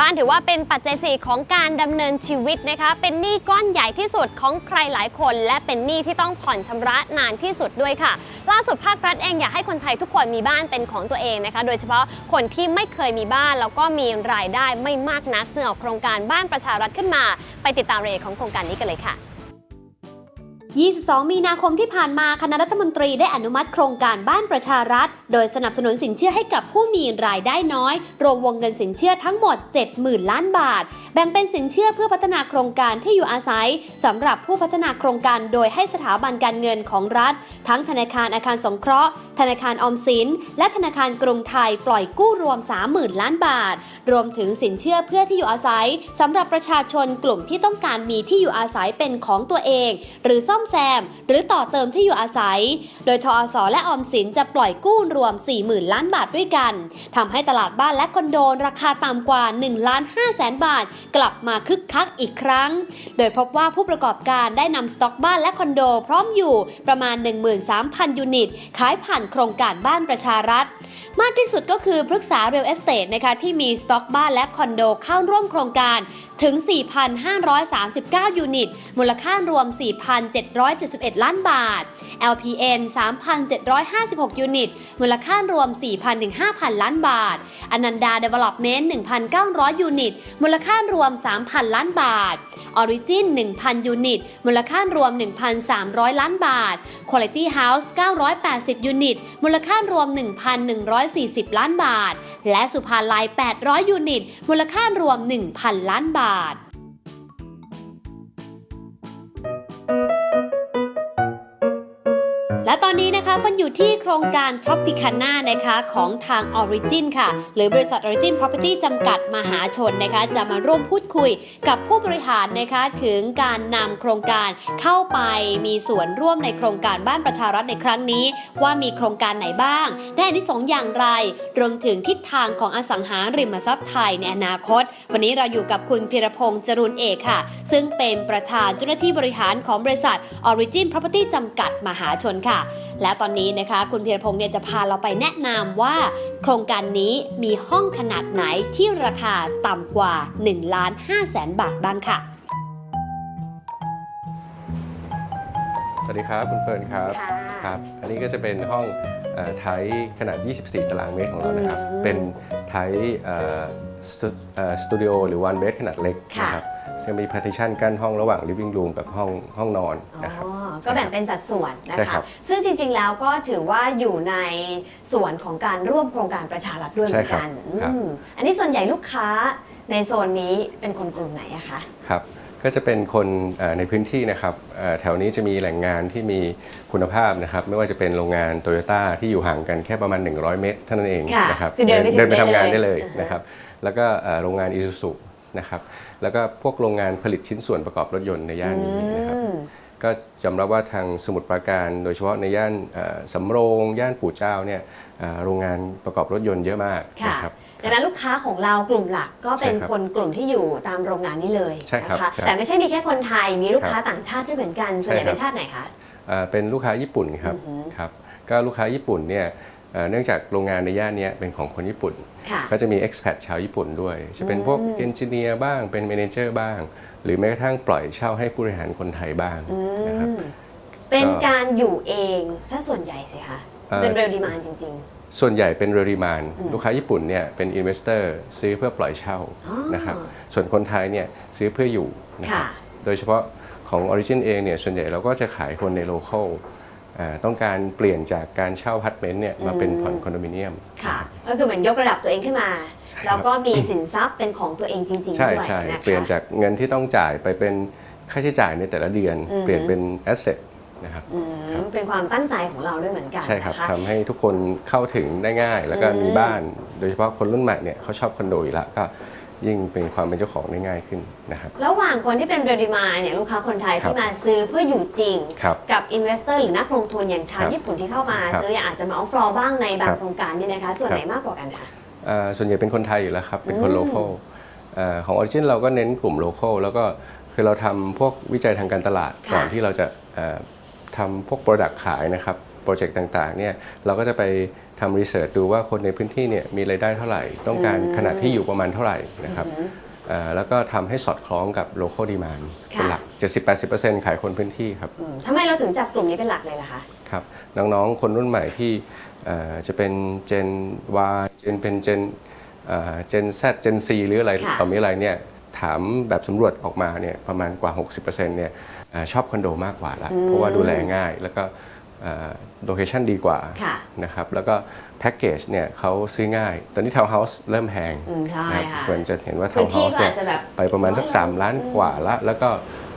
บ้านถือว่าเป็นปัจจัยสี่ของการดำเนินชีวิตนะคะ เป็นหนี้ก้อนใหญ่ที่สุดของใครหลายคน และเป็นหนี้ที่ต้องผ่อนชำระนานที่สุดด้วยค่ะ ล่าสุดภาครัฐเองอยากให้คนไทยทุกคนมีบ้านเป็นของตัวเองนะคะ โดยเฉพาะคนที่ไม่เคยมีบ้านแล้วก็มีรายได้ไม่มากนัก จึงออกโครงการบ้านประชารัฐขึ้นมา ไปติดตามรายละเอียดของโครงการนี้กันเลยค่ะ 22 มีนาคมที่ผ่านมาคณะรัฐมนตรีได้อนุมัติโครงการบ้านประชารัฐ โดยสนับสนุนสินเชื่อให้กับผู้มีรายได้น้อย รวมวงเงินสินเชื่อทั้งหมด 70,000 ล้านบาท แบ่งเป็นสินเชื่อเพื่อพัฒนาโครงการที่อยู่อาศัยสำหรับผู้พัฒนาโครงการโดยให้สถาบันการเงินของรัฐ ทั้งธนาคารอาคารสงเคราะห์ ธนาคารออมสิน และธนาคารกรุงไทยปล่อยกู้รวม 30,000 ล้านบาท รวมถึงสินเชื่อเพื่อที่อยู่อาศัยสำหรับประชาชนกลุ่มที่ต้องการมีที่อยู่อาศัยเป็นของตัวเอง หรือซ่อมแซม หรือต่อเติมที่อยู่อาศัย โดยทอสและออมสินจะปล่อยกู้รวม 40,000 ล้านบาทด้วยกันทำให้ตลาดบ้านและคอนโดราคาต่ำกว่า1ล้าน5แสนบาท กลับมาคึกคักอีกครั้ง โดยพบว่าผู้ประกอบการได้นำสต็อกบ้านและคอนโดพร้อมอยู่ประมาณ 13,000 ยูนิต ขายผ่านโครงการบ้านประชารัฐ มากที่สุดก็คือพฤกษาเรียลเอสเต e นะคะที่มีสต็อกบ้านและคอนโดเข้าร่วมโครงการถึง 4,539 ยูนิต มูลค่ารวม 4,771 ล้านบาท LPN 3,756 ยูนิต มูลค่ารวม 4,000-5,000 ล้านบาท อนันดา Development 1,900 ยูนิต มูลค่ารวม 3,000 ล้านบาท Origin 1,000 ยูนิต มูลค่ารวม 1,300 ล้านบาท Quality House 980 ยูนิต มูลค่ารวม 1,100 140 ล้านบาท และสุภาลัย 800 ยูนิต มูลค่ารวม 1,000 ล้านบาท และตอนนี้นะคะฟันอยู่ที่โครงการ Tropicana นะคะของทาง Origin ค่ะ หรือบริษัท Origin Property จำกัดมหาชนนะคะ จะมาร่วมพูดคุยกับผู้บริหารนะคะถึงการนำโครงการเข้าไปมีส่วนร่วมในโครงการบ้านประชารัฐในครั้งนี้ ว่ามีโครงการไหนบ้าง ได้อนิสงส์อย่างไร รวมถึงทิศทางของอสังหาริมทรัพย์ไทยในอนาคต วันนี้เราอยู่กับคุณพิรพงษ์จรุนเอกค่ะ ซึ่งเป็นประธานเจ้าหน้าที่บริหารของบริษัท Origin Property จำกัดมหาชนค่ะและตอนนี้นะคะคุณพีรพงษ์เนี่ยจะพาเราไปแนะนำว่า โครงการนี้มีห้องขนาดไหนที่ราคาต่ำกว่า1ล้าน5แสนบาทบ้างค่ะ สวัสดีครับคุณเฟิร์นครับค่ะครับอันนี้ก็จะเป็นห้องเอ่อไทยขนาด 24 ตารางเมตรของเรานะครับอืมเป็นไทยเอ่อสตูเอ่อสตูดิโอหรือวันเบดขนาดเล็กค่ะนะครับซึ่งมี partition กั้นห้องระหว่าง living room กับห้องห้องนอนนะครับอ๋อ ก็แบ่งเป็นสัดส่วนนะใช่คคะรับซึ่งจริงๆแล้วก็ถือว่าอยู่ในส่วนของการร่วมโครงการประชารัฐด้วยเหมือนกันใช่ครับครับ อืมอันนี้ส่วนใหญ่ลูกค้าในโซนนี้เป็นคนกลุ่มไหนอะคะ ครับ ก็จะเป็นคนเอ่อในพื้นที่นะครับเอ่อแถวนี้จะมีแหล่งงานที่มีคุณภาพนะครับ ไม่ว่าจะเป็นโรงงานโตโยต้าที่อยู่ห่างกันแค่ประมาณ 100 เมตรเท่านั้นเองค่ะนะครับคือเดินไปถึงเดินไปทำงานได้ได้เลเลยยนะครับ แล้วก็เอ่อโรงงานอีซูซุนะครับ แล้วก็พวกโรงงานผลิตชิ้นส่วนประกอบรถยนต์ในย่านนี้นะครับ อืม ก็ยอมรับว่าทางสมุทรปราการ โดยเฉพาะในย่านเอ่อสำโรงย่านปู่เจ้าเนี่ยเอ่อโรงงานประกอบรถยนต์เยอะมากค่ะนะครับดังนั้นลูกค้าของเรากลุ่มหลักก็เป็นใช่ครับคนกลุ่มที่อยู่ตามโรงงานนี้เลยใช่ครับนะคะใช่แต่ไม่ใช่มีแค่คนไทยมีลูกค้าครับต่างชาติด้วยเหมือนกันส่วนใหญ่ใช่ครับเป็นชาติไหนคะเอ่อเป็นลูกค้าญี่ปุ่นครับอือฮึครับก็ลูกค้าญี่ปุ่นเนี่ยเอ่อเนื่องจากโรงงานในย่านเนี้ยเป็นของคนญี่ปุ่นค่ะก็จะมี expat ชาวญี่ปุ่นด้วย จะเป็นพวกอืมเอนจิเนียร์บ้างเป็น m ม n เจอร์บ้าง หรือแม้กระทั่งปล่อยเช่าให้ผู้บริหารคนไทยบ้างอืนะครับมเป็นก็การอยู่เองซะส่วนใหญ่สิคะเอ่อเป็นเรลดีมานจริงส่วนใหญ่เป็นเรริมานอืมลูกค้าญี่ปุ่นเนี่ยเป็นอินเวสเตอร์ซื้อเพื่อปล่อยเช่าอ๋อนะครับส่วนคนไทยเนี่ยซื้อเพื่ออยู่นะคค่ะรับโดยเฉพาะของ Origin เองเนี่ยส่วนใหญ่เราก็จะขายคนในโลเคอล ต้องการเปลี่ยนจากการเช่าพาร์ทเมนต์เนี่ยมาเป็นผ่อนคอนโดมิเนียมๆค่ะก็คือเหมือนยกระดับตัวเองขึ้นมาใช่ครับแล้วก็มีสินทรัพย์เป็นของตัวเองจริงๆใช่ด้วยใช่นะคะเปลี่ยนจากเงินที่ต้องจ่ายไปเป็นค่าใช้จ่ายในแต่ละเดือนอือฮึเปลี่ยนเป็นแอสเซทนะครับอืมเป็นความตั้งใจของเราด้วยเหมือนกันใช่ครับนะคะทำให้ทุกคนเข้าถึงได้ง่าย แล้วก็อืมมีบ้าน โดยเฉพาะคนรุ่นใหม่เนี่ยเขาชอบคอนโดอยู่แล้วก็ ยิ่งเป็นความเป็นเจ้าของได้ง่ายขึ้นนะครับ ระหว่างคนที่เป็นเรลดีมานเนี่ยลูกค้าคนไทยครับที่มาซื้อเพื่ออยู่จริง ครับกับอินเวสเตอร์หรือนักลงทุนอย่างชาวครับญี่ปุ่นที่เข้ามาครับซื้ออาจจะมาเอาฟลอร์บ้างในบางครับโครงการเนี่ยนะคะส่วนครับ ไหนมากกว่ากันคะ เอ่อส่วนใหญ่เป็นคนไทยอยู่แล้วครับ เป็นคนอืม โลเคอลของ Origin เราก็เน้นกลุ่มโลเคอลแล้วก็คือเราทำพวกวิจัยทางการตลาดค่ะก่อนที่เราจะเอ่อทำพวก Product ขายนะครับ โปรเจกต์ต่างๆเนี่ยเราก็จะไป ทำรีเสิร์ชดูว่าคนในพื้นที่เนี่ยมีรายได้เท่าไหร่ ต้องการขนาดที่อยู่ประมาณเท่าไหร่นะครับเอ่อแล้วก็ทำให้สอดคล้องกับ local demand ค่ะเป็นหลัก 70-80%ขายคนพื้นที่ครับอืมทำไมเราถึงจับกลุ่มนี้เป็นหลักเลยล่ะคะครับน้องๆ คนรุ่นใหม่ที่เอ่อจะเป็น Gen Y เจนเป็น Gen เอ่อ Gen Z Gen C หรืออะไรค่ะต่อมีอะไรเนี่ยถามแบบสำรวจออกมาเนี่ยประมาณกว่า 60%เนี่ยเอ่อชอบคอนโดมากกว่าละเพราะว่าดูแลง่ายแล้วก็ โลเคชันดีกว่าค่ะนะครับแล้วก็แพ็กเกจเนี่ยเขาซื้อง่าย ตอนนี้ทาวน์เฮาส์เริ่มแพงอืมใช่นะครับค่ะ ควรจะเห็นว่าพื้ทาวนน์เฮาส์ที่ก็เนี่อายจจะแบบไปประมาณสัก3ล้านกว่าละ แล้วก็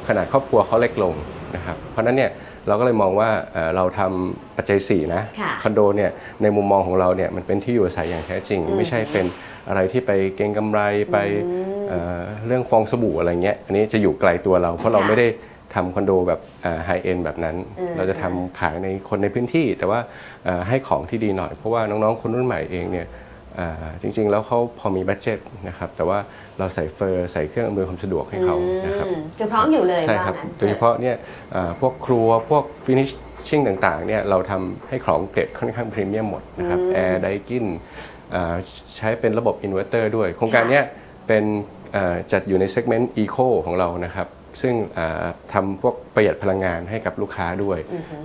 ขนาดครอบครัวเขาเล็กลงนะครับ เพราะฉะนั้นเนี่ยเราก็เลยมองว่าเอ่อเราทำปัจจัย4นะค่ะคอนโดเนี่ยในมุมมองของเราเนี่ยมันเป็นที่อยู่อาศัยอย่างแท้จริงไม่ใช่เป็นอะไรที่ไปเก็งกำไรไปเอ่อเรื่องฟองสบู่อะไรเงี้ย อันนี้จะอยู่ไกลตัวเรา เพราะเราค่ะ ไม่ได้ ทำคอนโดแบบไฮเอ็นแบบนั้น อืม เราจะทำขายในคนในพื้นที่ แต่ว่าเอ่อให้ของที่ดีหน่อย เพราะว่าน้องๆ คนรุ่นใหม่เองเนี่ยเอ่อจริงๆ แล้วเขาพอมีบัตเจ็ตนะครับแต่ว่าเราใส่เฟอร์ ใส่เครื่องอำนวยความสะดวกให้เขานะครับ อืมคือพร้อมอยู่เลยใช่ว่าครับงั้น โดยเฉพาะเนี่ยเอ่อพวกครัว พวกฟินิชชิ่งต่างๆเนี่ยเราทำให้ของเกรดค่อนข้างพรีเมียมหมดนะครับแอร์ไดกินใช้เป็นระบบอินเวอร์เตอร์ด้วย โครงการเนี้ยเป็นเอ่อจัดอยู่ในเซกเมนต์อีโคของเรานะครับ ซึ่งเอ่อทำพวกประหยัดพลังงานให้กับลูกค้าด้วย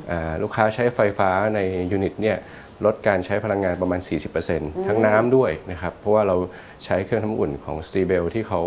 เอ่อลูกค้าใช้ไฟฟ้าในยูนิตเนี่ยลดการใช้พลังงานประมาณ 40%ทั้งน้ำด้วยนะครับ เพราะว่าเราใช้เครื่องทำอุ่นของ s t e b e l ที่เขา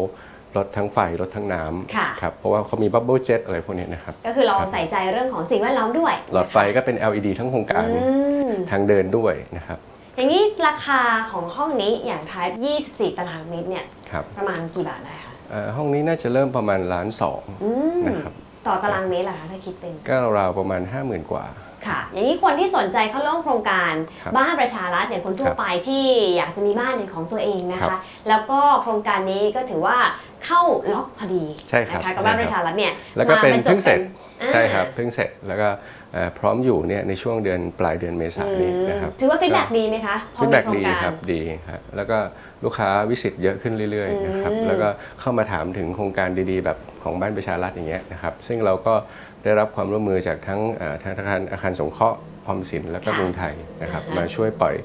ลดทั้งไฟลดทั้งน้ค่ะำครับเพราะว่าเขามีบับเบิลเจ็ตอะไรพวกนี้นะครับ ก็คือเราใส่ใจเรื่องของสิ่งแวดล้อมด้วย หลอดไฟก็เป็น LED ทั้งโครงการอืมทางเดินด้วยนะครับอย่างนี้ราคาของห้องนี้อย่าง Type 24 ตารางเมตรเนี่ยครับประมาณกี่บาทได้คะเอ่อ ห้องนี้น่าจะเริ่มประมาณล้านสองอืมนะครับต่อตารางเมตรล่ะคะถ้าคิดเป็นก็ราวๆประมาณ 50,000 กว่า ค่ะ อย่างนี้คนที่สนใจเข้าร่วมโครงการครับบ้านประชารัฐอย่างคนทั่วครับไปที่อยากจะมีบ้านเป็นของตัวเองนะครัคะบแล้วก็โครงการนี้ก็ถือว่าเข้าล็อกพอดีใช่ครับนะคะกับบ้านใช่ครับประชารัฐเนี่ยแล้วก็เป็นมาบรรจบเพิ่งเสร็จอ่าใช่ครับเพิ่งเสร็จแล้วก็เอ่อ พร้อมอยู่เนี่ยในช่วงเดือนปลายเดือนเมษายนนี้นะครับถือว่าฟีดแบ็ดีไหมคะพอฟีดมีแบ็กโครงดีการครับดีครับแล้วก็ลูกค้าวิสิตเยอะขึ้นเรื่อยๆนะครับอืมแล้วก็เข้ามาถามถึงโครงการดีๆ แบบของบ้านประชารัฐอย่างเงี้ยนะครับซึ่งเราก็ได้รับความร่วมมือจากทั้งเอ่อธนาคารอาคารสงเคราะห์ออมสินแล้วก็กรุงไทยนะครับมาช่วยปล่อย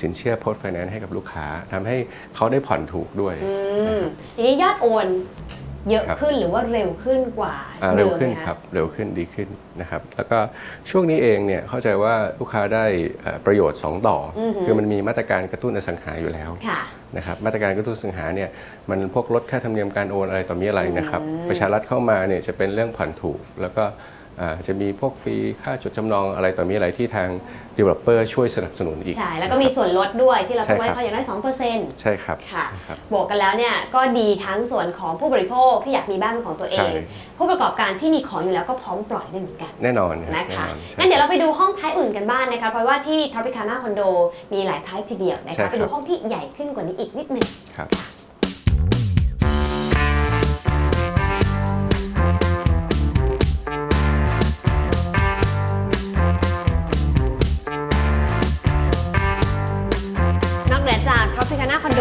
สินเชื่อโพสต์ไฟแนนซ์ให้กับลูกค้าทำให้เขาได้ผ่อนถูกด้วยอืมอย่างนี้ยอดโอน เยอะครับขึ้นหรือว่าเร็วขึ้นกว่าอ่าเดิเร็วมขึ้นไหมะครับเร็วขึ้นดีขึ้นนะครับ แล้วก็ช่วงนี้เองเนี่ยเข้าใจว่าลูกค้าได้เอ่อประโยชน์ 2 ต่ออคือมันมีมาตรการกระตุ้นอสังหาอยู่แล้วค่ะนะครับมาตรการกระตุ้นอสังหาเนี่ยมันพวกลดค่าธรรมเนียมการโอนอะไรต่อมีอะไรนะครับ ประชารัฐเข้ามาเนี่ยจะเป็นเรื่องผ่อนถูกแล้วก็อ่า จะมีพวกฟรีค่าจดจำนองอะไรต่อมีอะไรที่ทาง developer ช่วยสนับสนุนอีก ใช่ แล้วก็มีส่วนลดด้วยที่เราใช่ต้องให้ครับเขาอย่างน้อย2%ใช่ครับค่ะครับบวกกันแล้วเนี่ยก็ดีทั้งส่วนของผู้บริโภคที่อยากมีบ้านเป็นของตัวเอใช่งผู้ประกอบการที่มีของอยู่แล้วก็พร้อมปล่อยได้เหมือนกัน แน่นอนนะแน่คะนอนใช่งั้นเดี๋ยวเราไปดูห้องท้ายอื่นกันบ้างนะคะเพราะว่าที่ Tropicana Condo มีหลายท้ายทีเดียวนะใช่คะครับไปดูห้องที่ใหญ่ขึ้นกว่านี้อีกนิดหนึงครับ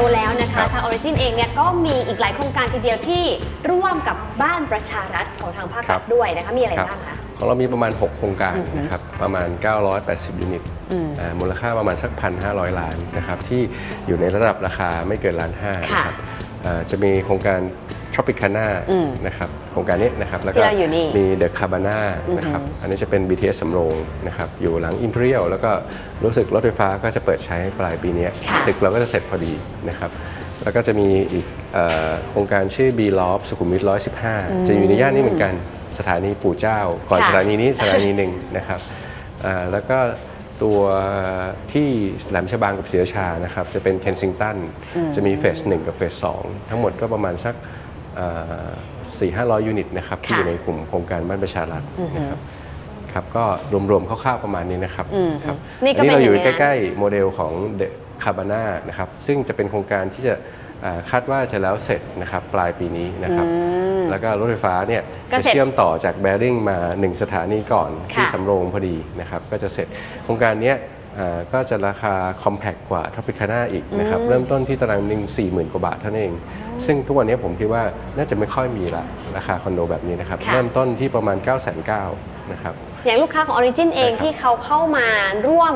Tropicana Condo แล้วนะครัคะ บ ทาง Origin เองเนี่ยก็มีอีกหลายโครงการทีเดียวที่ร่วมกับบ้านประชารัฐของทางภาครัฐด้วยนะคะมีอะไรครับบ้างคะ ของเรามีประมาณ 6 โครงการนะครับประมาณ 980 ยูนิตอ่ามูลค่าประมาณสัก 1,500 ล้านนะครับที่อยู่ในระดับราคาไม่เกินล้านห้าค่ะนะครับอ่าจะมีโครงการ Tropicana นะครับโครงการนี้นะครับแล้วก็ที่เราอยู่นี่มี The Cabana นะครับอันนี้จะเป็น BTS สำโรงนะครับอยู่หลัง Imperial แล้วก็รู้สึกรถไฟฟ้าก็จะเปิดใช้ปลายปีนี้ค่ะตึกเราก็จะเสร็จพอดีนะครับแล้วก็จะมีอีกเอ่อโครงการชื่อ B Loft สุขุมวิท 115 จะอยู่ในย่านนี้เหมือนกันสถานีปู่เจ้า ก่อนค่ะสถานีนี้สถานีหนึ่งนะครับอ่าแล้วก็ตัวที่แหลมฉบังกับศรีราชานะครับ จะเป็นเคนซิงตัน จะมีเฟสหนึ่งกับเฟสสองทั้งหมดก็ประมาณสัก สี่ห้าร้อยยูนิตนะครับที่อยู่ในกลุ่มโครงการบ้านประชารัฐนะครับครับก็รวมๆคร่าวๆประมาณนี้นะครับครับนี่ก็อัเป็นเราอยู่หนึ่งในนั้นใกล้ๆโมเดลของเดอะคาบาน่านะครับซึ่งจะเป็นโครงการที่จะอ่าคาดว่าจะแล้วเสร็จนะครับปลายปีนี้นะครับ แล้วก็รถไฟฟ้าเนี่ยก็จะเสร็จเชื่อมต่อจากแบริ่งมา 1 สถานีก่อนที่ค่ะสำโรงพอดีนะครับ ก็จะเสร็จโครงการเนี้ยอ่า ก็จะราคาคอมแพคกว่าท r ปิคาน่าอีกนะครับ เริ่มต้นที่ตารางหนึ่ง40,000กว่าบาทเท่านั้นเอง ซึ่งทุกวันนี้ผมคิดว่าน่าจะไม่ค่อยมีละราคาคอนโดแบบนี้นะครับค่ะเริ่มต้นที่ประมาณ 9 9 0 0 0นะครับอย่างลูกค้าของ Origin เองใช่ครับที่เขาเข้ามาร่วม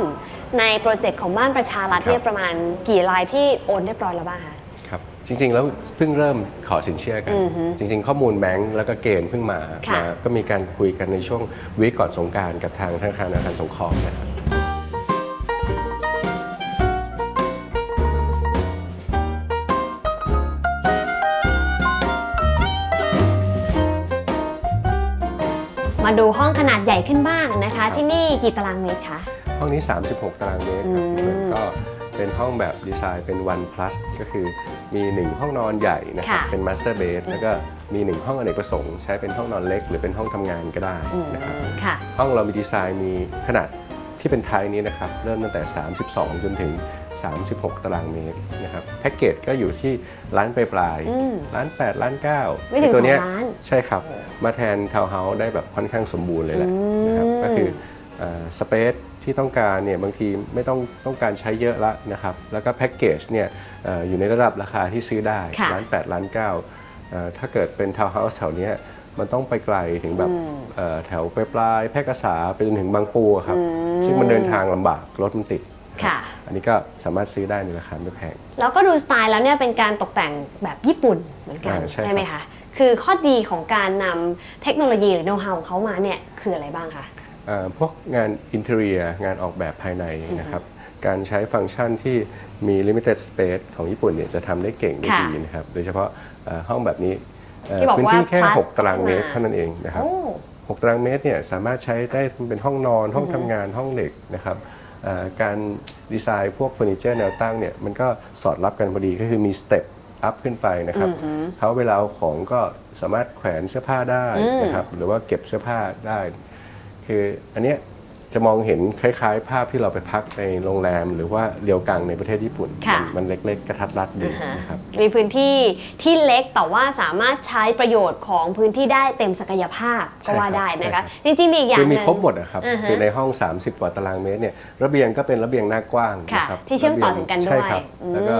ในโปรเจกต์ของบ้านประชารัฐครับเนี่ยประมาณกี่รายที่โอนเรียบร้อยแล้วบ้างคะครับจริง ๆ แล้วเพิ่งเริ่มขอสินเชื่อกันอือฮึจริง ๆ ข้อมูลแบงก์แล้วก็เกณฑ์เพิ่งมาค่ะมาก็มีการคุยกันในช่วงวีคก่อนสงกรารกับทางธนาคารอาคารสงเคราะห์นะครับ ดูห้องขนาดใหญ่ขึ้นบ้างนะคะ ที่นี่กี่ตารางเมตรคะ ห้องนี้ 36 ตารางเมตรอืครับมก็เป็นห้องแบบดีไซน์เป็น one plus ก็คือมี 1 ห้องนอนใหญ่นะครับค่ะเป็น master bed แล้วก็มี 1 ห้องอเนกประสงค์ ใช้เป็นห้องนอนเล็ก หรือเป็นห้องทำงานก็ได้อืมนะครับ ค่ะ ห้องเรามีดีไซน์มีขนาด ที่เป็นไทยนี้นะครับเริ่มตั้งแต่ 32 จนถึง 36 ตารางเมตรนะครับแพ็กเกจก็อยู่ที่ล้านปลายอืมๆล้าน8ล้าน 9ไม่ถึงตัวเนี้ยสองล้าน ใช่ครับ มาแทนทาวน์เฮาส์ได้แบบค่อนข้างสมบูรณ์เลยแหละนะครับอืมก็คือสเปซที่ต้องการเนี่ยบางทีไม่ต้องต้องการใช้เยอะละนะครับ แล้วก็แพ็กเกจเนี่ยเอ่ออยู่ในระดับราคาที่ซื้อได้ค่ะล้าน8ล้าน9เอ่อถ้าเกิดเป็นทาวน์เฮาส์แถวเนี้ย มันต้องไปไกลถึงแบบเอ่อแถวปลายๆแพร่กษาไปจนถึงบางปูอะครับ ซึ่งมันเดินทางลำบากรถมันติดค่ะ อันนี้ก็สามารถซื้อได้ในราคาไม่แพง แล้วก็ดูสไตล์แล้วเนี่ยเป็นการตกแต่งแบบญี่ปุ่นเหมือนกันอ่าใช่ใช่ไหมคะคือข้อดีของการนำเทคโนโลยีหรือโน้ตฮาวของเขามาเนี่ยคืออะไรบ้างคะเอ่อพวกงานอินเท r รียงานออกแบบภายในนะครับ การใช้ฟังก์ชันที่มี limited space ของญี่ปุ่นเนี่ยจะทำได้เก่งได้ค่ะดีนะครับ โดยเฉพาะเอ่อห้องแบบนี้เอ่อ ที่บอกพื้นว่าที่แค่ plus 6 ตารางเมตรขึ้นมาเท่านั้นเองนะครับ โอ้ 6 ตารางเมตรเนี่ยสามารถใช้ได้เป็นห้องนอนห้องทำงานห้องเด็กนะครับเอ่อการดีไซน์พวกเฟอร์นิเจอร์แนวตั้งเนี่ยมันก็สอดรับกันพอดีก็คือมีสเต็ปอัพขึ้นไปนะครับเขาเวลาเอาของก็สามารถแขวนเสื้อผ้าได้นะครับหรือว่าเก็บเสื้อผ้าได้ คืออันเนี้ย จะมองเห็นคล้ายๆ ภาพที่เราไปพักในโรงแรม หรือว่าเรียวกังในประเทศญี่ปุ่น ค่ะมันมันเล็กๆ กระทัดรัดดีนะครับ มีพื้นที่ที่เล็กแต่ว่าสามารถใช้ประโยชน์ของพื้นที่ได้เต็มศักยภาพก็ว่าได้นะคะจริงๆมีอีกอย่างคือหมีนึ่ง ครบหมดนะครับอือฮะคือในห้อง 30 กว่าตารางเมตรเนี่ยระเบียงก็เป็นระเบียงหน้ากว้างค่ะนะครับที่เชื่อมต่อถึงกันด้วยใช่ครับอืม แล้วก็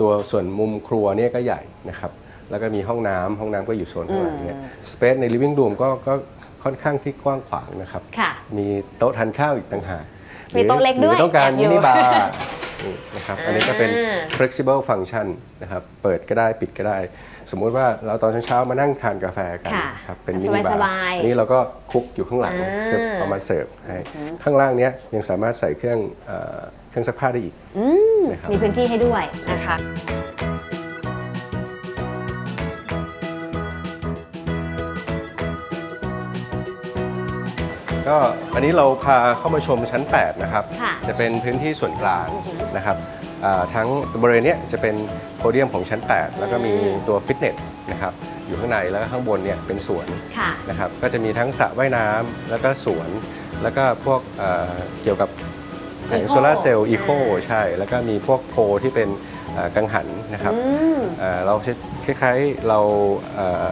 ตัวส่วนมุมครัวเนี่ยก็ใหญ่นะครับแล้วก็มีห้องน้ำห้องน้ำก็อยู่โซนข้างหลังเนี่ยสเปซใน living room ก็ก็ ค่อนข้างที่กว้างขวางนะครับ ค่ะ มีโต๊ะทานข้าวอีกต่างหากมีโต๊ะเล็กด้วยหรือต้องการแอบอยู่มินิบาร์นี่นะครับอันนี้ก็เป็น อ่า flexible function นะครับ เปิดก็ได้ปิดก็ได้ สมมุติว่าเราตอนเช้าๆมานั่งทานกาแฟกันค่ะครับเป็นมินิบาสร์บายๆอันนี้เราก็คลุกอยู่ข้างหลังอ่า จะเอามาเสิร์ฟให้ข้างล่างเนี้ยยังสามารถใส่เครื่องเอ่อเครื่องซักผ้าได้อีกนะครับ มีพื้นที่ให้ด้วยนะคะ ก็อันนี้เราพาเข้ามาชมชั้น 8 นะครับ ค่ะจะเป็นพื้นที่ส่วนกลางนะครับอ่าทั้งบริเวณเนี้ยจะเป็นโพเดียมของชั้น 8 แล้วก็มีตัวฟิตเนสนะครับอยู่ข้างในแล้วก็ข้างบนเนี่ยเป็นสวนค่ะ นะครับก็จะมีทั้งสระว่ายน้ำแล้วก็สวน แล้วก็พวกเอ่อเกี่ยวกับแผง Eco โซลาร์เซลล์อีโคอ่า ใช่ แล้วก็มีพวกโพลที่เป็นเอ่อกังหันนะครับ อืม เอ่อเราคล้ายๆเราเอ่อ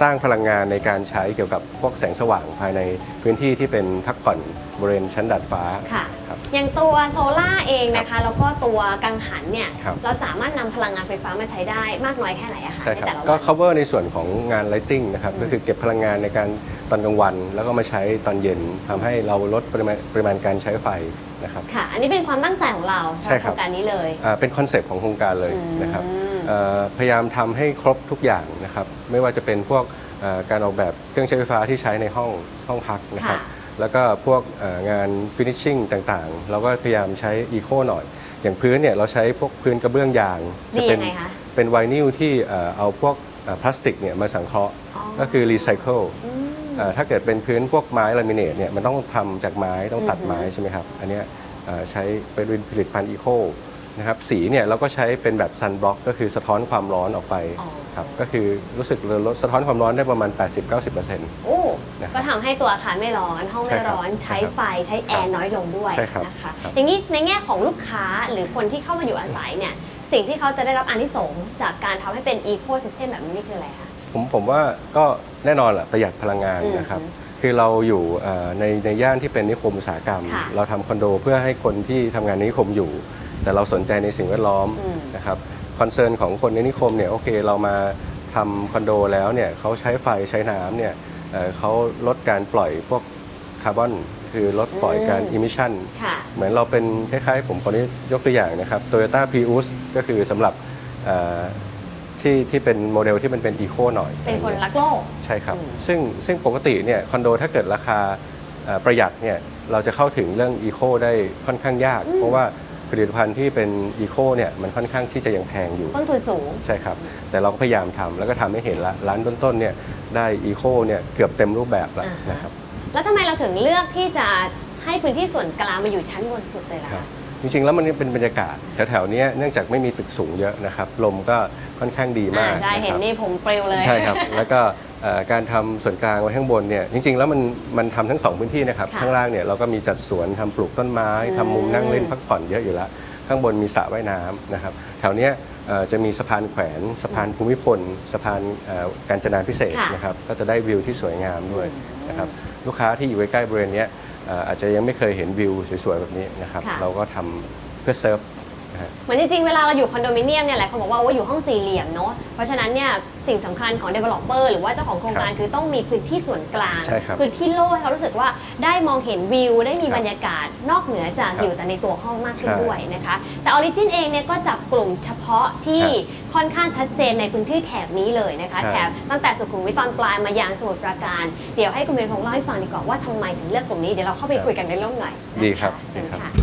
สร้างพลังงานในการใช้เกี่ยวกับพวกแสงสว่างภายในพื้นที่ที่เป็นพักผ่อนบริเวณชั้นดาดฟ้า ค่ะ ครับอย่างตัวโซล่าร์เองนะคะ แล้วก็ตัวกังหันเนี่ย ครับ เราสามารถนำพลังงานไฟฟ้ามาใช้ได้มากน้อยแค่ไหนอะคะใช่ในครับ แต่ละก็ วัน cover ในส่วนของงาน lighting นะครับ ก็คือเก็บพลังงานในการตอนกลางวัน แล้วก็มาใช้ตอนเย็นทำให้เราลดปริมาณปริมาณการใช้ไฟนะครับ ค่ะ อันนี้เป็นความตั้งใจของเราสำหใช่รับคโครับรงการนี้เลย อ่าเป็นคอนเซปต์ของโครงการเลยนะครับเอ่อ พยายามทำให้ครบทุกอย่างนะครับ ไม่ว่าจะเป็นพวกเอ่อการออกแบบเครื่องใช้ไฟฟ้าที่ใช้ในห้องห้องพักนะครับค่ะแล้วก็พวกเอ่องานฟินิชชิ่งต่างๆ เราก็พยายามใช้อีโคหน่อย อย่างพื้นเนี่ยเราใช้พวกพื้นกระเบื้องยางดีเป็ยังไงคะเป็นไวนิลที่เอ่อเอาพวกเอ่อพลาสติกเนี่ยมาสังเคราะห์อ๋อก็คือรีไซเคิลเอ่อถ้าเกิดเป็นพื้นพวกไม้ลามิเนตเนี่ยมันต้องทำจากไม้ต้องตัดไม้ใช่ไหมครับ อันเนี้ยเอ่อใช้เป็นผลิตภัณฑ์อีโค นะครับสีเนี่ยเราก็ใช้เป็นแบบซันบล็อกก็คือสะท้อนความร้อนออกไปอ๋อ ครับก็คือรู้สึกลดสะท้อนความร้อนได้ประมาณ 80-90%โอ้นะครับก็ทำให้ตัวอาคารไม่ร้อน ห้องใช่ไม่ครับร้อนใช้ใช่ครับไฟใช้แอร์น้อยลงด้วยใช่ครับนะคะ ครับ อย่างนี้ในแง่ของลูกค้าหรือคนที่เข้ามาอยู่อาศัยเนี่ย สิ่งที่เขาจะได้รับอานิสงส์จากการทำให้เป็นอีโค y ิสเ m แบบนี้นี่คืออะไรคะ ผมผมว่าก็แน่นอนแหละประหยัดพลังงานอืมนะครับคือเราอยู่เอ่อในในย่านที่เป็นนิคมอุตสาหกรรม ค่ะเราทำคอนโดเพื่อให้คนที่ทำงานในนิคมอยู่ แต่เราสนใจในสิ่งแวดล้อมอืม นะครับคอนเซิร์นของคนในนิคมเนี่ยโอเคเรามาทำคอนโดแล้วเนี่ยเขาใช้ไฟใช้น้ำเนี่ยเอ่อเขาลดการปล่อยพวกคคาร์บอนคือลดปล่อยการอืมอิมิชัน ค่ะ เหมือนเราเป็นคล้ายๆ ผมขอนี้ยกตัวอย่างนะครับ Toyota Prius ก็คือสำหรับเอ่อที่ที่เป็นโมเดลที่มันเป็นอีโคหน่อยเป็นคนรักโลก ใช่ครับ อืม ซึ่งซึ่งปกติเนี่ยคอนโดถ้าเกิดราคาเอ่อประหยัดเนี่ยเราจะเข้าถึงเรื่องอีโคได้ค่อนข้างยาก เพราะว่า ผลิตภัณฑ์ที่เป็นอีโคเนี่ยมันค่อนข้างที่จะยังแพงอยู่ ต้นทุนสูง ใช่ครับ แต่เราก็พยายามทำแล้วก็ทำให้เห็นละร้านต้นๆเนี่ยได้อีโคเนี่ยเกือบเต็มรูปแบบแล้วอ่าฮะ นะครับ แล้วทำไมเราถึงเลือกที่จะให้พื้นที่ส่วนกลางมาอยู่ชั้นบนสุดเลยล่ะครับคะจริงๆ แล้วมันเป็นบรรยากาศแถวๆเนี้ยเนื่องจากไม่มีตึกสูงเยอะนะครับ ลมก็ ค่อนข้างดีมากอ่าใช่ะครับเห็นนี่ผมปลิวเลย ใช่ครับ แล้วก็เอ่อการทำส่วนกลางไว้ข้างบนเนี่ยจริงๆ แล้วมันมันทำทั้งสองพื้นที่นะครับค่ะข้างล่างเนี่ยเราก็มีจัดสวนทำปลูกต้นไม้อืมทำมุมนั่งเล่นพักผ่อนเยอะอยู่แล้ว ข้างบนมีสระว่ายน้ำนะครับแถวเนี้ยเอ่อจะมีสะพานแขวนสะพานภูมิพลสะพานเอ่อการจนาพิเศษกค่ะ นะครับก็จะได้วิวที่สวยงามด้วยนะครับลูกค้าที่อยู่ใกล้ๆบริเวณเนี้ยเอ่ออาจจะยังไม่เคยเห็นวิวสวยๆแบบนี้นะครับค่ะเราก็ทำเพื่อเซิร์ฟนะฮะ เหมือนจริงๆ เวลาเราอยู่คอนโดมิเนียมเนี่ยแหละเขาบอกว่าว่าอยู่ห้องสี่เหลี่ยมเนาะ เพราะฉะนั้นเนี่ยสิ่งสำคัญของ developer หรือว่าเจ้าของโครงการครับคือต้องมีพื้นที่ส่วนกลางใช่ครับพื้นที่โล่ให้เขารู้สึกว่าได้มองเห็นวิว ได้มีครับบรรยากาศนอกเหนือจากครับอยู่แต่ในตัวห้องมากขึ้นใช่ด้วยนะคะ แต่ Origin เองเนี่ยก็จับกลุ่มเฉพาะที่ครับค่อนข้างชัดเจนในพื้นที่แถบนี้เลยนะคะใช่แถบตั้งแต่สุขุมวิทตอนปลายมายังสมุทรปราการ เดี๋ยวให้คุณเบนพงษ์เล่าให้ฟังดีกว่าว่าทำไมถึงเลือกกลุ่มนี้เดี๋ยวเราเข้าไปคุยกันในร่มหน่อยนะะดีครับเชิญดีครับ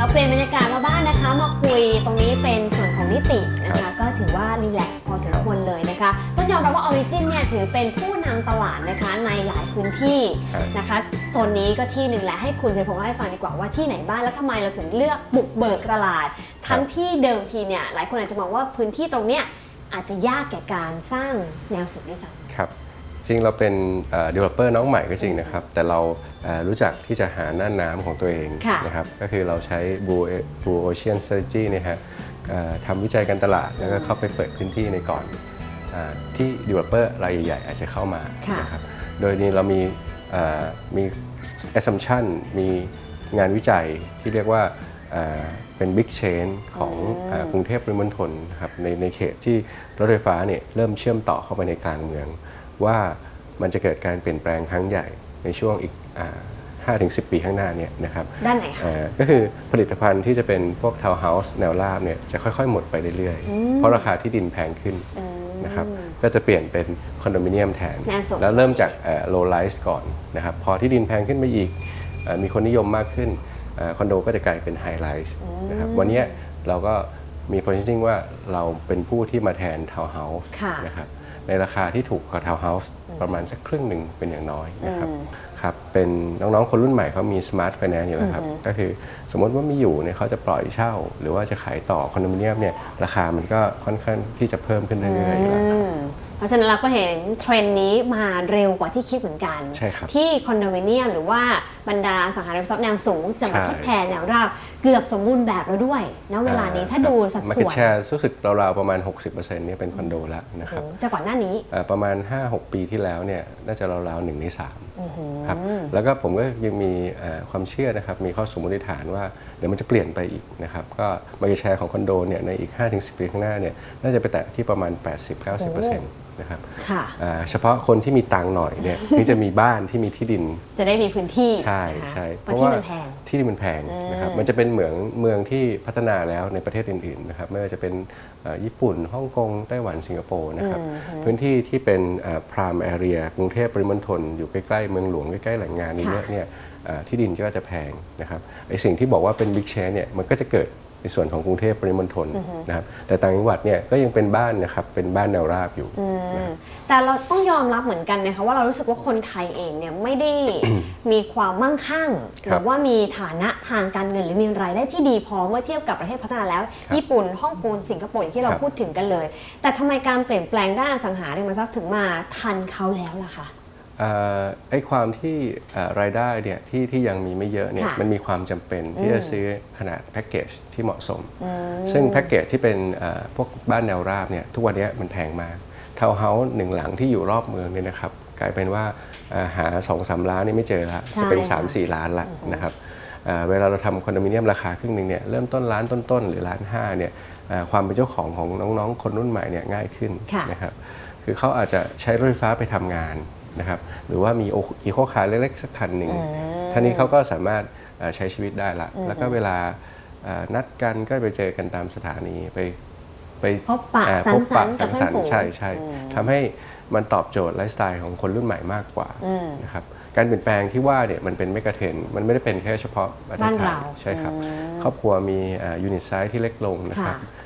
เราเปลี่ยนบรรยากาศมาบ้านนะคะ มาคุยตรงนี้เป็นส่วนของนิตินะคะ ก็ถือว่ารีแลกซ์พอสมควรเลยนะคะต้องยอมรับว่า Origin เนี่ยถือเป็นผู้นำตลาดนะคะในหลายพื้นที่นะคะโซนนี้ก็ที่หนึ่งแหละให้คุณเป็นพงษ์เล่าให้ฟังดีกว่าว่าที่ไหนบ้างแล้วทำไมเราถึงเลือกบุกเบิกตลาด ทั้งที่เดิมทีเนี่ยหลายคนอาจจะมองว่าพื้นที่ตรงเนี้ยอาจจะยากแก่การสร้างแนวสุดด้วยซ้ำครับ จริงเราเป็นเอ่อ developer น้องใหม่ก็จริงนะครับ แต่เราเอ่อรู้จักที่จะหาหน้าน้ำของตัวเองค่ะนะครับ ก็คือเราใช้ Blue Blue Ocean Strategy เนยฮะเอ่อทำวิจัยการตลาด แล้วก็เข้าไปเปิดพื้นที่ในก่อนอาที่ developer รายใหญ่ ๆ อาจจะเข้ามาค่ะนะครับ โดยนี้เรามีเอ่อมี assumption มีงานวิจัยที่เรียกว่าเอ่อเป็น big change ของเอ่อกรุงเทพปริมณฑลนะครับในในเขตที่รถไฟฟ้าเนี่ยเริ่มเชื่อมต่อเข้าไปในกลางเมือง ว่ามันจะเกิดการเปลี่ยนแปลงครั้งใหญ่ในช่วงอีกห้าถึงสิปีข้างหน้าเนี่ยนะครับด้านไหนคะเอ่อก็คือผลิตภัณฑ์ที่จะเป็นพวกทาวน์เฮาส์แนวราบเนี่ยจะค่อยๆ หมดไปเรื่อยๆ เพราะราคาที่ดินแพงขึ้นนะครับก็จะเปลี่ยนเป็นคอนโดมิเนียมแทนแนวสูงแล้วเริ่มจากโลไลซ์ก่อนนะครับพอที่ดินแพงขึ้นไปอีกเอ่อมีคนนิยมมากขึ้นเอ่อคอนโดก็จะกลายเป็นไฮไลท์นะครับวันเนี้ยเราก็มี positioning ว่าเราเป็นผู้ที่มาแทนทาวน์เฮาส์ค่ะนะครับ ในราคาที่ถูกกว่าทาวน์เฮาส์ประมาณสักครึ่งหนึ่งเป็นอย่างน้อยนะครับครับเป็นน้องๆ คนรุ่นใหม่เขามี smart finance อยู่แล้วครับ ก็คือสมมติว่ามีอยู่เนี่ยเขาจะปล่อยเช่า หรือว่าจะขายต่อคอนโดมิเนียมเนี่ยราคามันก็ค่อนข้างที่จะเพิ่มขึ้นเรื่อยๆอยู่แล้วครับอืมเพราะฉะนั้นเราก็เห็นเทรนด์นี้มาเร็วกว่าที่คิดเหมือนกัน ใช่ครับ ที่คอนโดมิเนียมหรือว่าบรรดาอสังหาริมทรัพย์แนวสูงจะมาใช่ทดแทนแนวราบเกือบสมบูรณ์แบบแล้วด้วยณเวลานี้ถ้าดูสัดมาส่เก็ตวนแชร์รู้สึกราวๆประมาณ 60%เนี่ยเป็นคอนโดแล้วนะครับจะก่อนหน้านี้เอ่อประมาณ 5-6 ปีที่แล้วเนี่ยน่าจะราวๆหนึ่งในสามครับแล้วก็ผมก็ยังมีเอ่อความเชื่อนะครับมีข้อสมมติฐานว่าเดี๋ยวมันจะเปลี่ยนไปอีกนะครับก็มาร์เก็ตแชร์ของคอนโดเนี่ยในอีก 5-10 ปีข้างหน้าเนี่ยน่าจะไปแตะที่ประมาณ 80-90%นะครับค่ะอ่าเฉพาะคนที่มีตังค์หน่อยเนี่ยที่จะมีบ้านที่มีที่ดิน จะได้มีพื้นที่ใช่นะคะใช่เพราะที่มันแพงที่ดินมันแพงนะครับมันจะเป็นเหมืองเมืองที่พัฒนาแล้วในประเทศอื่นๆนะครับไม่ว่าจะเป็นเอ่อญี่ปุ่นฮ่องกงไต้หวันสิงคโปร์นะครับพื้นที่ที่เป็นพรามแอเรียกรุงเทพปริมณฑลอยู่ใกล้ๆเมืองหลวงใกล้ๆแหล่งงานเยอะๆเนี่ยเอ่อที่ดินก็จะแพงนะครับไอสิ่งที่บอกว่าเป็นบิ๊กแชร์เนี่ยมันก็จะเกิด ในส่วนของกรุงเทพปริมณฑลนะครับแต่ต่างจังหวัดเนี่ยก็ยังเป็นบ้านนะครับเป็นบ้านแนวราบอยู่อืมแต่เราต้องยอมรับเหมือนกันนะคะว่าเรารู้สึกว่าคนไทยเองเนี่ยไม่ได้มีความมั่งคั่งหครัรืบอว่ามีฐานะทางการเงินหรือมีรายได้ที่ดีพอเมื่อเทียบกับประเทศพัฒนาแล้วครับญี่ปุ่นฮ่องกงสิงคโปร์อย่างที่เราครับพูดถึงกันเลย แต่ทำไมการเปลี่ยนแปลงด้านอสังหาริมทรัพย์ถึงมาทันเขาแล้วล่ะคะเอ่อ ไอ้ความที่เอ่อรายได้เนี่ยที่ที่ยังมีไม่เยอะเนี่ยค่ะมันมีความจำเป็นที่จะซื้อขนาดแพ็กเกจที่เหมาะสม ซึ่งแพ็กเกจที่เป็นเอ่อพวกบ้านแนวราบเนี่ยทุกวันนี้มันแพงมากทาวน์เฮาส์หนึ่งหลังที่อยู่รอบเมืองเนี่ยนะครับกลายเป็นว่าเอ่อหา2อสล้านนี่ไม่เจอแล้วใช่จะเป็นค่ะ3 4 ล้านละนะครับเอ่อเวลาเราทำคอนโดมิเนียมราคาครึ่งหนึ่งเนี่ยเริ่มต้นล้านต้นๆหรือล้านห้าเนี่ยเอ่อความเป็นเจ้าของของน้องๆ คนรุ่นใหม่เนี่ยง่ายขึ้นค่ะนะครับคือเขาอาจจะใช้รถไฟฟ้าไปทำงาน นะครับหรือว่ามีอีโคคาร์เล็กๆสักคันหนึ่งท่านี้เขาก็สามารถเอ่อใช้ชีวิตได้ละ แล้วก็เวลาเอ่อนัดกันก็ไปเจอกันตามสถานีไปไปพบปะอ่าสัพงบสรปะรค์กัสับงเพื่สอรนรฝูค์งใช่ใช่ทำให้มันตอบโจทย์ไลฟ์สไตล์ของคนรุ่นใหม่มากกว่านะครับการเปลี่ยนแปลงที่ว่าเนี่ยมันเป็นไม่กระเทนมันไม่ได้เป็นแค่เฉพาะประเทศไทบ้านยเราใช่ครับ ครอบครัวมียูนิตไซส์ที่เล็กลงนะครับค่ะ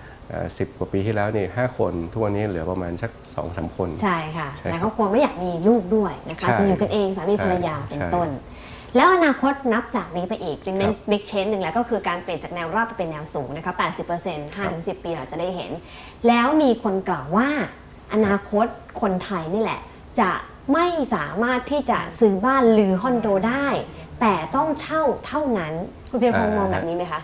สิบกว่าปีที่แล้วเนี่ยห้าคน ทุกวันนี้เหลือประมาณสักสองสามคน ใช่ค่ะใช่แต่ครับครอบครัวไม่อยากมีลูกด้วยนะคะใช่จะอยู่กันเองสามีใช่ภรรยาเป็นใช่ต้น แล้วอนาคตนับจากนี้ไปอีกจริงครับๆบิ๊กเชนหนึ่งแล้วก็คือการเปลี่ยนจากแนวราบไปเป็นแนวสูงนะคะ 80% 5-10 ปีเราจะได้เห็น แล้วมีคนกล่าวว่าอนาคตคนไทยนี่แหละ จะไม่สามารถที่จะซื้อบ้านหรือคอนโดได้ แต่ต้องเช่าเท่านั้น คุณเพียรพงษ์มองแบบนี้ไหมคะ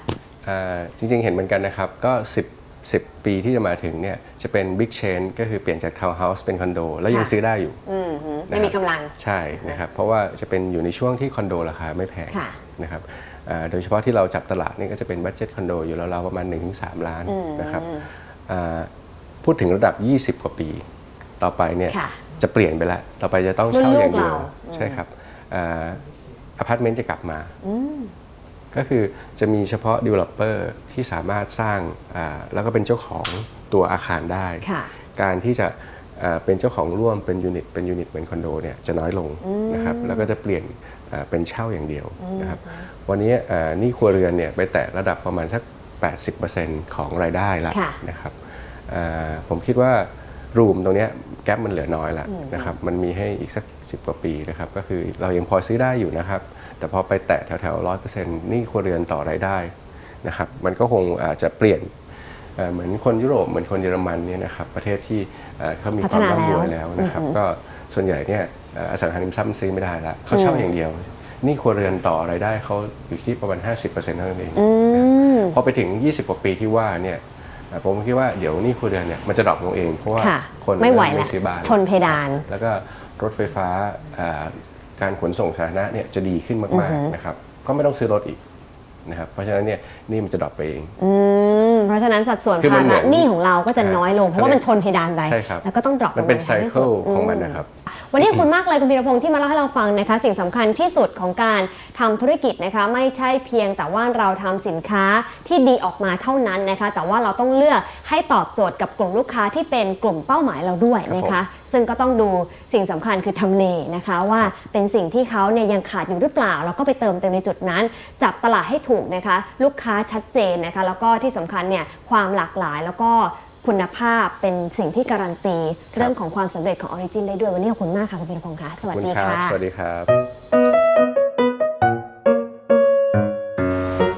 อ่าจริงๆเห็นเหมือนกันนะครับก็ 10 10 ปีที่จะมาถึงเนี่ยจะเป็นบิ๊กเชนก็คือเปลี่ยนจากทาวน์เฮาส์เป็นคอนโดแล้วยังค่ะซื้อได้อยู่ อืมฮึไม่มีกำลัง ใช่นะครับเพราะว่าจะเป็นอยู่ในช่วงที่คอนโดราคาไม่แพงค่ะ นะครับอ่าโดยเฉพาะที่เราจับตลาดนี่ก็จะเป็นบัตเจ็ตคอนโดอยู่ราวๆประมาณ 1-3 ล้านนะครับอ่าพูดถึงระดับ 20 กว่าปี ต่อไปเนี่ยค่ะจะเปลี่ยนไปแล้ว ต่อไปจะต้องเช่ารุ่นลูกอย่างเดียวเราอืมใช่ครับอพาร์ตเมนต์จะกลับมา ก็คือจะมีเฉพาะ developer ที่สามารถสร้างอ่าแล้วก็เป็นเจ้าของตัวอาคารได้ค่ะการที่จะเอ่อเป็นเจ้าของร่วมเป็นยูนิตเป็นยูนิตเหมือนคอนโดเนี่ยจะน้อยลงนะครับแล้วก็จะเปลี่ยนเอ่อเป็นเช่าอย่างเดียวนะครับวันนี้เอ่อหนี้ครัวเรือนเนี่ยไปแตะระดับประมาณสัก 80%ของรายได้แล้วค่ะนะครับเอ่อผมคิดว่ารูมตรงเนี้ยแกลบมันเหลือน้อยแล้วนะครับมันมีให้อีกสัก 10 กว่าปีนะครับก็คือเรายังพอซื้อได้อยู่นะครับ แต่พอไปแตะแถวๆร้อยเปอร์เซ็นต์หนี้ครัวเรือนต่อรายได้นะครับมันก็คงอาจจะเปลี่ยนเอ่อเหมือนคนยุโรปเหมือนคนเยอรมันเนี่ยนะครับประเทศที่เอ่อเขามีความพัฒนาร่ำรวยแล้วแล้วนะครับก็ส่วนใหญ่เนี่ยเอ่ออสังหาริมทรัพย์มันซื้อไม่ได้ละเขาเช่าอย่างเดียวหนี่ครัวเรือนต่อรายได้เขาอยู่ที่ประมาณ 50%เท่านั้นเองนะพอไปถึง 20กว่าปีที่ว่าเนี่ยเอ่อผมคิดว่าเดี๋ยวหนี่ครัวเรือนเนี่ยมันจะดรอปลงเองเพราะว่าค่ะคนไม่ไหวเริ่แล้วซื้อบ้านชนเพดาน แล้วก็รถไฟฟ้าอ่า การขนส่งสาธารณะเนี่ยจะดีขึ้นมากๆนะครับก็ไม่ต้องซื้อรถอีกนะครับเพราะฉะนั้นเนี่ยหนี่มันจะดรอปไปเอง อืมเพราะฉะนั้นสัดส่วนคือมัภานเหมืระอนหนี้ของเราก็จะน้อยลงเพราะว่ามันชนเพดานไปใช่ครับ แล้วก็ต้องดรอปมันเป็นลงไซท้ายที่เคิสุลดของมันมนะครับ วันนี้ขอบคุณมากเลยคุณพีรพงศ์ที่มาเล่าให้เราฟังนะคะ สิ่งสำคัญที่สุดของการทำธุรกิจนะคะ ไม่ใช่เพียงแต่ว่าเราทำสินค้าที่ดีออกมาเท่านั้นนะคะ แต่ว่าเราต้องเลือกให้ตอบโจทย์กับกลุ่มลูกค้าที่เป็นกลุ่มเป้าหมายเราด้วยนะคะ ซึ่งก็ต้องดูสิ่งสำคัญคือทำเลนะคะ ว่าเป็นสิ่งที่เขาเนี่ยยังขาดอยู่หรือเปล่าแล้วก็ไปเติมเต็มในจุดนั้น จับตลาดให้ถูกนะคะ ลูกค้าชัดเจนนะคะ แล้วก็ที่สำคัญเนี่ยความหลากหลายแล้วก็ คุณภาพเป็นสิ่งที่การันตี เรื่องของความสำเร็จของ Origin ได้ด้วยวันนี้ขอบคุณมากค่ะคุณพีรพงศ์ค่ะสวัสขอบดีณครับค่ะ สวัสดีครับ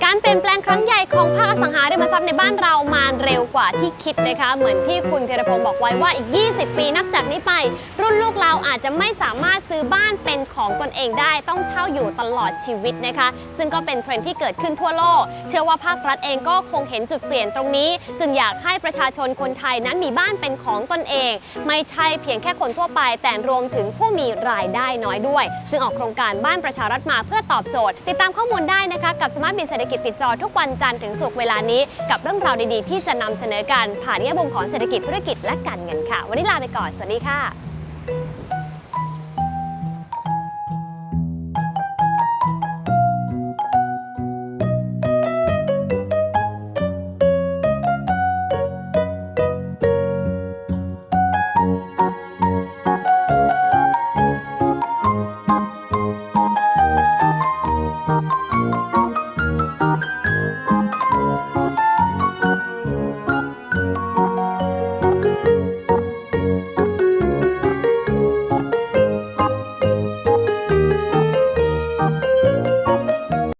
การเปลี่ยนแปลงครั้งใหญ่ของภาคอสังหาริมทรัพย์ ในบ้านเรามาเร็วกว่าที่คิดนะคะ เหมือนที่คุณเพีรพงศ์บอกไว้ว่าอีก 20 ปีนับจากนี้ไป รุ่นลูกเราอาจจะไม่สามารถซื้อบ้านเป็นของตนเองได้ ต้องเช่าอยู่ตลอดชีวิตนะคะ ซึ่งก็เป็นเทรนด์ที่เกิดขึ้นทั่วโลก เชื่อว่าภาครัฐเองก็คงเห็นจุดเปลี่ยนตรงนี้ จึงอยากให้ประชาชนคนไทยนั้นมีบ้านเป็นของตนเอง ไม่ใช่เพียงแค่คนทั่วไป แต่รวมถึงผู้มีรายได้น้อยด้วย จึงออกโครงการบ้านประชารัฐมาเพื่อตอบโจทย์ ติดตามข้อมูลได้นะคะกับสมาร์ทบินเศรษฐกิจติดจอทุกวันจันทร์ถึงศุกร์เวลานี้กับเรื่องราวดีๆ ที่จะนำเสนอกันผ่านแง่มุมของเศรษฐกิจธุรกิจและการเงินค่ะ วันนี้ลาไปก่อน สวัสดีค่ะ